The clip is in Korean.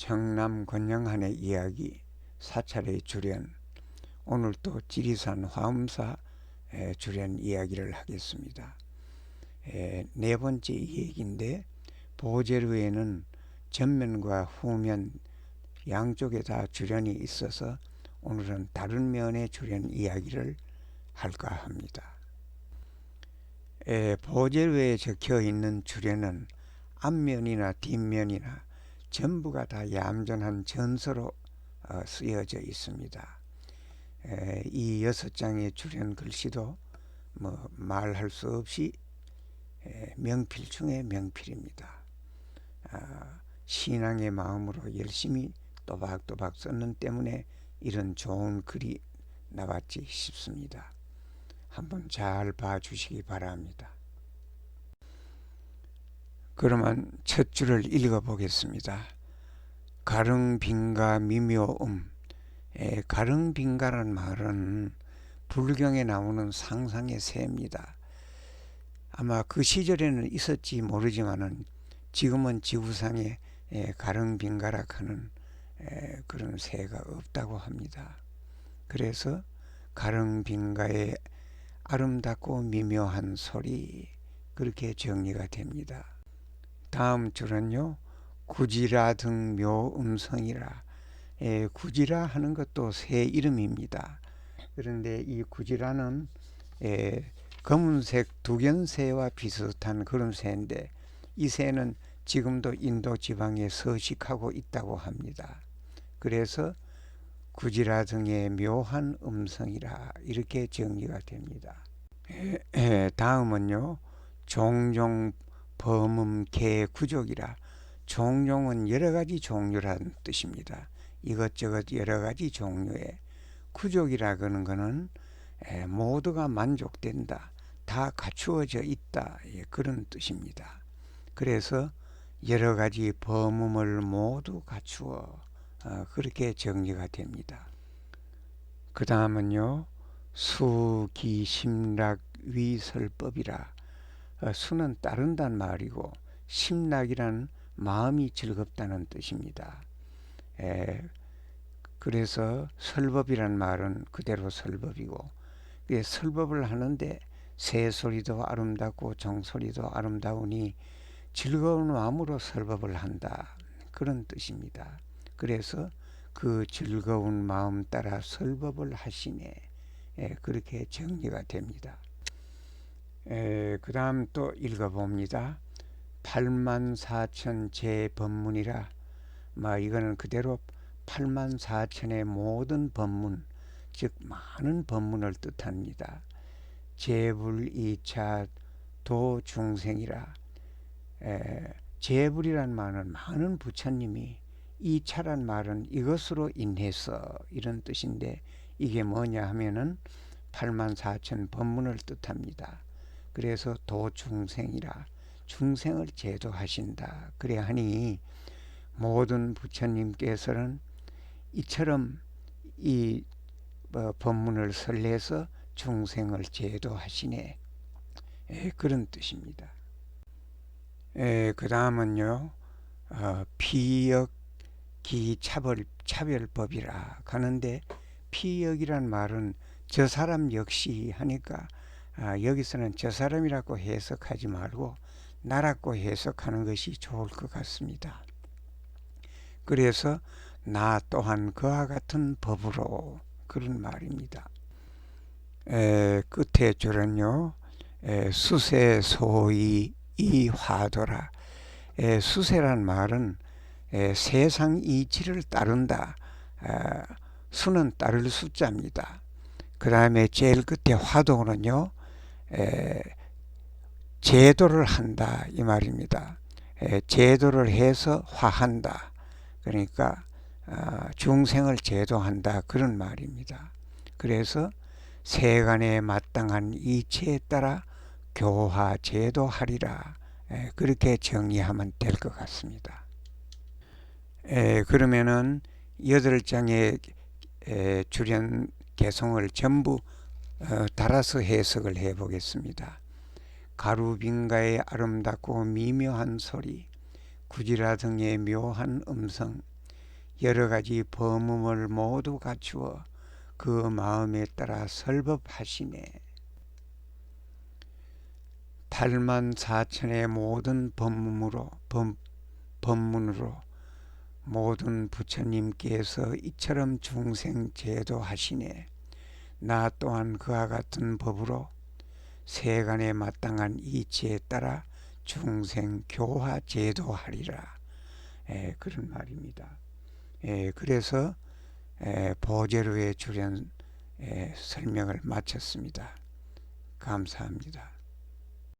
청남 권영한의 이야기 사찰의 주련 오늘 또 지리산 화엄사 에, 주련 이야기를 하겠습니다. 에, 네 번째 얘기인데 보제루에는 전면과 후면 양쪽에 다 주련이 있어서 오늘은 다른 면의 주련 이야기를 할까 합니다. 에, 보제루에 적혀 있는 주련은 앞면이나 뒷면이나 전부가 다 얌전한 전서로 어, 쓰여져 있습니다. 에, 이 여섯 장의 주련 글씨도 뭐 말할 수 없이 에, 명필 중에 명필입니다. 아, 신앙의 마음으로 열심히 또박또박 썼는 때문에 이런 좋은 글이 나왔지 싶습니다. 한번 잘 봐주시기 바랍니다. 그러면 첫 줄을 읽어 보겠습니다. 가릉빈가 미묘음 에, 가릉빈가란 말은 불경에 나오는 상상의 새입니다. 아마 그 시절에는 있었지 모르지만은 지금은 지구상에 에, 가릉빈가라 하는 에, 그런 새가 없다고 합니다. 그래서 가릉빈가의 아름답고 미묘한 소리 그렇게 정리가 됩니다. 다음 줄은요. 구지라 등 묘음성이라 에, 구지라 하는 것도 새 이름입니다. 그런데 이 구지라는 에, 검은색 두견새와 비슷한 그런 새인데 이 새는 지금도 인도 지방에 서식하고 있다고 합니다. 그래서 구지라 등의 묘한 음성이라 이렇게 정리가 됩니다. 에, 에, 다음은요. 종종 범음 개 구족이라 종종은 여러 가지 종류라는 뜻입니다. 이것저것 여러 가지 종류의 구족이라 그는 거는 모두가 만족된다. 다 갖추어져 있다. 예, 그런 뜻입니다. 그래서 여러 가지 범음을 모두 갖추어 어, 그렇게 정리가 됩니다. 그 다음은요. 수기 심락 위설법이라 어, 수는 따른단 말이고 심락이란 마음이 즐겁다는 뜻입니다. 에, 그래서 설법이란 말은 그대로 설법이고 설법을 하는데 새 소리도 아름답고 정소리도 아름다우니 즐거운 마음으로 설법을 한다 그런 뜻입니다. 그래서 그 즐거운 마음 따라 설법을 하시네 에, 그렇게 정리가 됩니다. 그 다음 또 읽어봅니다. 8만 4천 제 법문이라 뭐 이거는 그대로 8만 4천의 모든 법문 즉 많은 법문을 뜻합니다. 제불 이차 도 중생이라 제불이란 말은 많은 부처님이 이차란 말은 이것으로 인해서 이런 뜻인데 이게 뭐냐 하면은 8만 4천 법문을 뜻합니다. 그래서 도중생이라 중생을 제도하신다. 그래 하니 모든 부처님께서는 이처럼 이 어, 법문을 설레서 중생을 제도하시네. 에, 그런 뜻입니다. 그 다음은요, 어, 피역 기차별 차별법이라 가는데 피역이란 말은 저 사람 역시 하니까 아, 여기서는 저 사람이라고 해석하지 말고 나라고 해석하는 것이 좋을 것 같습니다. 그래서 나 또한 그와 같은 법으로 그런 말입니다. 에, 끝에 줄은요. 에, 수세 소이 이 화도라. 에, 수세란 말은 에, 세상 이치를 따른다. 에, 수는 따를 숫자입니다. 그 다음에 제일 끝에 화도는요. 에, 제도를 한다 이 말입니다. 에, 제도를 해서 화한다. 그러니까 어, 중생을 제도한다 그런 말입니다. 그래서 세간에 마땅한 이치에 따라 교화 제도하리라 에, 그렇게 정리하면 될 것 같습니다. 에, 그러면은 여덟 장의 주련 개성을 전부 어, 달아서 해석을 해 보겠습니다. 가루빈가의 아름답고 미묘한 소리, 구지라 등의 묘한 음성, 여러 가지 범음을 모두 갖추어 그 마음에 따라 설법하시네. 달만 사천의 모든 법문으로 법, 법문으로 모든 부처님께서 이처럼 중생 제도하시네. 나 또한 그와 같은 법으로 세간에 마땅한 이치에 따라 중생 교화 제도하리라. 에, 그런 말입니다. 에, 그래서 에, 보제로의 주련 에, 설명을 마쳤습니다. 감사합니다.